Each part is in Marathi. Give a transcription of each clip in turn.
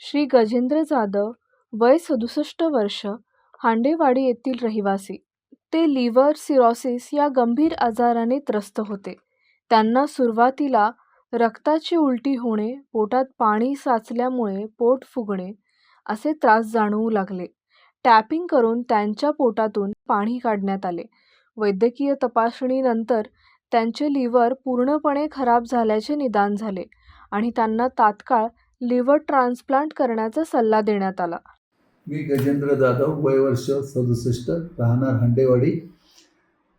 श्री गजेंद्र जाधव वय सदुसष्ट वर्ष हांडेवाडी येथील रहिवासी. ते लिव्हर सिरॉसिस या गंभीर आजाराने त्रस्त होते. त्यांना सुरुवातीला रक्ताची उलटी होणे पोटात पाणी साचल्यामुळे पोट फुगणे असे त्रास जाणवू लागले. टॅपिंग करून त्यांच्या पोटातून पाणी काढण्यात आले. वैद्यकीय तपासणीनंतर त्यांचे लिव्हर पूर्णपणे खराब झाल्याचे निदान झाले आणि त्यांना तात्काळ लिव्हर ट्रान्सप्लांट करण्याचा सल्ला देण्यात आला. मी गजेंद्र जाधव वय वर्ष सदुसष्ट राहणार हंडेवाडी.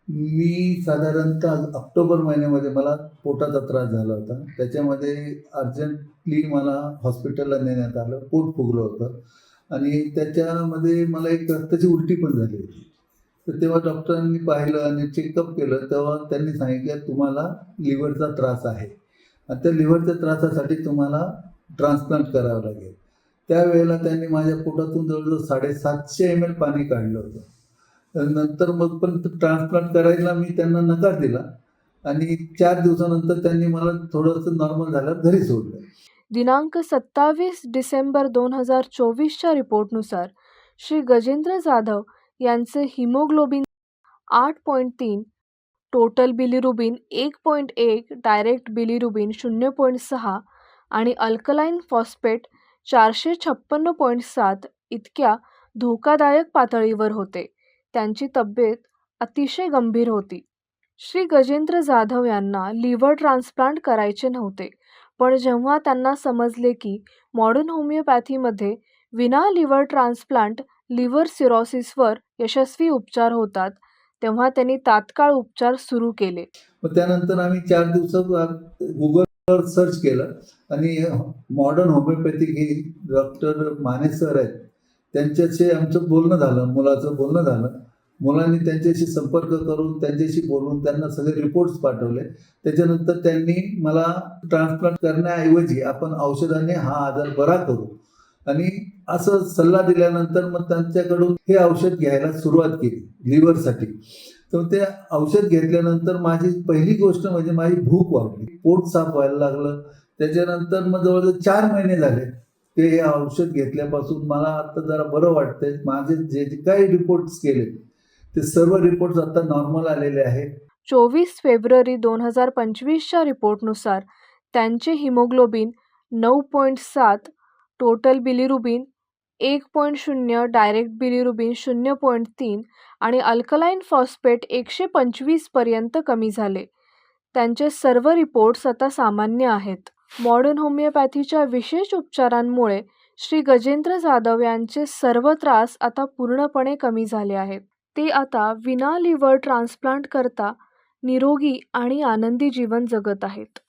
मी साधारणतः ऑक्टोबर महिन्यामध्ये मला पोटाचा त्रास झाला होता. त्याच्यामध्ये अर्जंटली मला हॉस्पिटलला नेण्यात आलं पोट फुगलं होतं. आणि त्याच्यामध्ये मला एक रक्ताची उलटी पण झाली होती. तर तेव्हा डॉक्टरांनी पाहिलं आणि चेकअप केलं तेव्हा त्यांनी सांगितलं तुम्हाला लिव्हरचा त्रास आहे. आणि त्या लिव्हरच्या त्रासासाठी तुम्हाला ट्रान्सप्लांट करावं लागेल. त्यावेळेला त्यांनी माझ्या पोटातून जवळजवळ साडेसातशे एम एल पाणी काढलं होतं. नंतर मग पण ट्रान्सप्लांट करायला मी त्यांना नकार दिला. आणि चार दिवसानंतर त्यांनी मला थोडंसं नॉर्मल झालं घरी सोडलं. दिनांक सत्तावीस डिसेंबर दोन हजार चोवीसच्या रिपोर्टनुसार श्री गजेंद्र जाधव यांचे हिमोग्लोबिन आठ पॉईंट तीन टोटल बिलिरुबिन एक पॉईंट एक डायरेक्ट बिलिरुबिन शून्य पॉईंट सहा आणि अल्कलाईन फॉस्फेट चारशे छप्पन्न पॉईंट सात इतक्या धोकादायक पातळीवर होते. त्यांची तब्येत अतिशय गंभीर होती. श्री गजेंद्र जाधव यांना लिव्हर ट्रान्सप्लांट करायचे नव्हते पण जेव्हा त्यांना समजले की मॉडर्न होमिओपॅथीमध्ये विना लिव्हर ट्रान्सप्लांट लिव्हर सिरॉसिसवर यशस्वी उपचार होतात तेव्हा त्यांनी तात्काळ उपचार सुरू केले. त्यानंतर आम्ही चार दिवसात सर्च केलं आणि मॉडर्न होमिओपॅथिक ही डॉक्टर माने सर आहेत त्यांच्याशी आमचं बोलणं झालं मुलाचं बोलणं झालं. मुलांनी त्यांच्याशी संपर्क करून त्यांच्याशी बोलून त्यांना सगळे रिपोर्ट्स पाठवले. त्याच्यानंतर त्यांनी मला ट्रान्सप्लांट करण्याऐवजी आपण औषधाने हा आजार बरा करू. आणि असं सल्ला दिल्यानंतर मग त्यांच्याकडून हे औषध घ्यायला सुरुवात केली लिव्हरसाठी तर ते औषध घेतल्यानंतर माझी पहिली गोष्ट म्हणजे माझी भूक वाढली. पोट साफ व्हायला लागलं. त्याच्यानंतर मग जवळजवळ चार महिने झाले. ते हे औषध घेतल्यापासून मला आता जरा बरं वाटतंय. माझे जे जे काही रिपोर्ट्स केले ते सर्व रिपोर्ट्स आता नॉर्मल आलेले आहेत चोवीस फेब्रुवारी दोन हजार पंचवीसच्या रिपोर्टनुसार त्यांचे हिमोग्लोबिन नऊ पॉईंट सात टोटल बिलिरुबिन एक पॉईंट शून्य डायरेक्ट बिलिरुबिन शून्य पॉईंट तीन आणि अल्कलाईन फॉस्फेट एकशे पंचवीसपर्यंत कमी झाले. त्यांचे सर्व रिपोर्ट्स आता सामान्य आहेत. मॉडर्न होमिओपॅथीच्या विशेष उपचारांमुळे श्री गजेंद्र जाधव यांचे सर्व त्रास आता पूर्णपणे कमी झाले आहेत. ते आता विना लिव्हर ट्रान्सप्लांट करता निरोगी आणि आनंदी जीवन जगत आहेत.